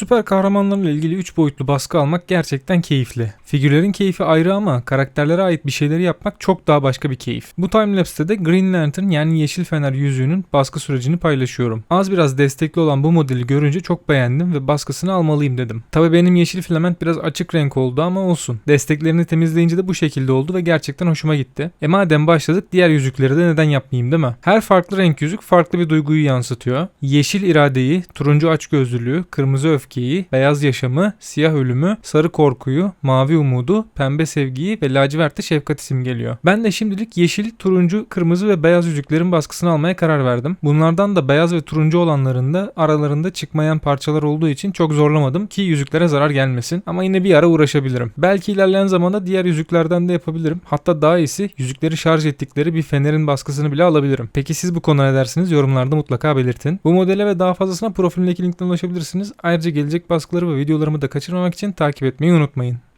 Süper kahramanlarla ilgili 3 boyutlu baskı almak gerçekten keyifli. Figürlerin keyfi ayrı ama karakterlere ait bir şeyleri yapmak çok daha başka bir keyif. Bu timelapse'te de Green Lantern yani Yeşil Fener yüzüğünün baskı sürecini paylaşıyorum. Az biraz destekli olan bu modeli görünce çok beğendim ve baskısını almalıyım dedim. Tabi benim yeşil filament biraz açık renk oldu ama olsun. Desteklerini temizleyince de bu şekilde oldu ve gerçekten hoşuma gitti. E madem başladık diğer yüzükleri de neden yapmayayım değil mi? Her farklı renk yüzük farklı bir duyguyu yansıtıyor. Yeşil iradeyi, turuncu açgözlülüğü, kırmızı öfkeyi, beyaz yaşamı, siyah ölümü, sarı korkuyu, mavi umudu, pembe sevgiyi ve lacivertte şefkati simgeliyor. Ben de şimdilik yeşil, turuncu, kırmızı ve beyaz yüzüklerin baskısını almaya karar verdim. Bunlardan da beyaz ve turuncu olanların da aralarında çıkmayan parçalar olduğu için çok zorlamadım ki yüzüklere zarar gelmesin. Ama yine bir ara uğraşabilirim. Belki ilerleyen zamanda diğer yüzüklerden de yapabilirim. Hatta daha iyisi yüzükleri şarj ettikleri bir fenerin baskısını bile alabilirim. Peki siz bu konuda ne dersiniz? Yorumlarda mutlaka belirtin. Bu modele ve daha fazlasına profilimdeki linkten ulaşabilirsiniz. Ayrıca gelecek baskıları ve videolarımı da kaçırmamak için takip etmeyi unutmayın.